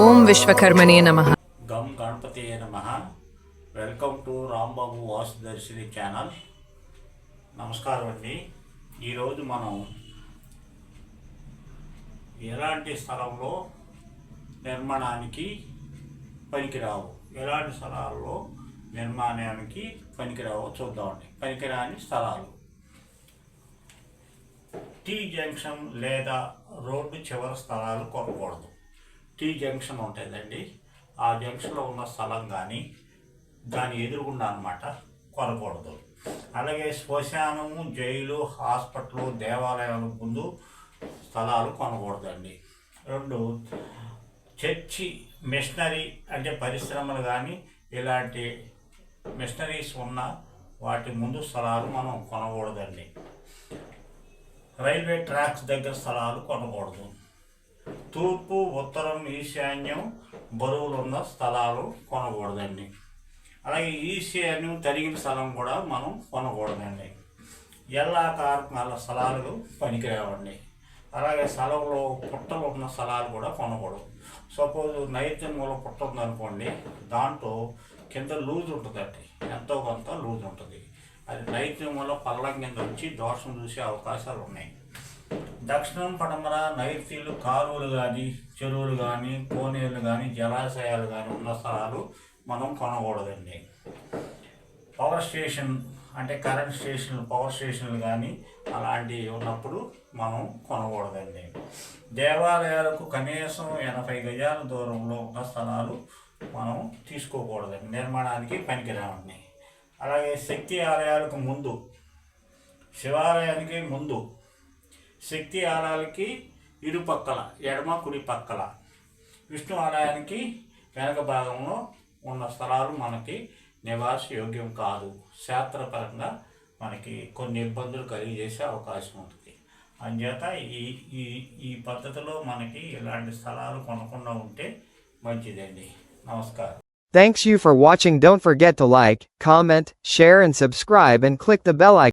ఓం విశ్వకర్మణే నమ. గం గణపతి నమ. Welcome to Rambabu Vasu Darshini channel. నమస్కారం అండి. ఈరోజు మనం ఎలాంటి స్థలంలో నిర్మాణానికి పనికిరావు? ఎలాంటి స్థలాల్లో నిర్మాణానికి పనికిరావో చూద్దామండి పనికిరాని స్థలాలు. టీ జంక్షన్ లేదా రోడ్డు చివరి స్థలాలు కొనకూడదు. టీ జంక్షన్ ఉంటుందండి. ఆ జంక్షన్లో ఉన్న స్థలం కానీ దాని ఎదురుగుండా అనమాట కొనకూడదు. అలాగే శ్మశానము జైలు హాస్పిటల్ దేవాలయాల ముందు స్థలాలు కొనకూడదండి. రెండు చర్చి మిషనరీ అంటే పరిశ్రమలు కానీ ఇలాంటి మిషనరీస్ ఉన్న వాటి ముందు స్థలాలు మనం కొనకూడదండి. రైల్వే ట్రాక్స్ దగ్గర స్థలాలు కొనకూడదు. తూర్పు ఉత్తరం ఈశాన్యం బరువులు ఉన్న స్థలాలు కొనకూడదండి. అలాగే ఈశాన్యం తరిగిన స్థలం కూడా మనం కొనకూడదండి. ఎల్లాకార స్థలాలు పనికిరావండి. అలాగే స్థలంలో పుట్టలు ఉన్న స్థలాలు కూడా కొనకూడదు. సపోజ్ నైరుతి మూల పుట్ట ఉందనుకోండి దాంట్లో కింద లూజ్ ఉంటుందండి. ఎంతో కొంత లూజ్ ఉంటుంది. అది నైరుతి మూల పల్లం కింద వచ్చి దోషం చూసే అవకాశాలు ఉన్నాయి దక్షిణం పడమర నైరుతీలు కాలువలు కానీ చెరువులు కానీ కోనేరులు కానీ జలాశయాలు కానీ ఉన్న స్థలాలు మనం కొనకూడదండి. పవర్ స్టేషన్ అంటే కరెంట్ స్టేషన్లు పవర్ స్టేషన్లు కానీ అలాంటివి ఉన్నప్పుడు మనం కొనకూడదండి. దేవాలయాలకు కనీసం ఎనభై గజాల దూరంలో ఉన్న స్థలాలు మనం తీసుకోకూడదండి. నిర్మాణానికి పనికిరావండి. అలాగే శక్తి ఆలయాలకు ముందు శివాలయానికి ముందు శక్తి ఆలయాలకి ఇరుపక్కల ఎడమ కుడి పక్కల. విష్ణు ఆలయానికి వెనక భాగంలో ఉన్న స్థలాలు మనకి నివాస యోగ్యం కాదు. శాస్త్రపరంగా మనకి కొన్ని ఇబ్బందులు కలిగజేసే అవకాశం ఉంటుంది. అందుచేత ఈ ఈ ఈ పద్ధతిలో మనకి ఇలాంటి స్థలాలు కొనకుండా ఉంటే మంచిదండి. నమస్కారం. Thanks you for watching. Don't forget to like, comment, share and subscribe and click the bell icon.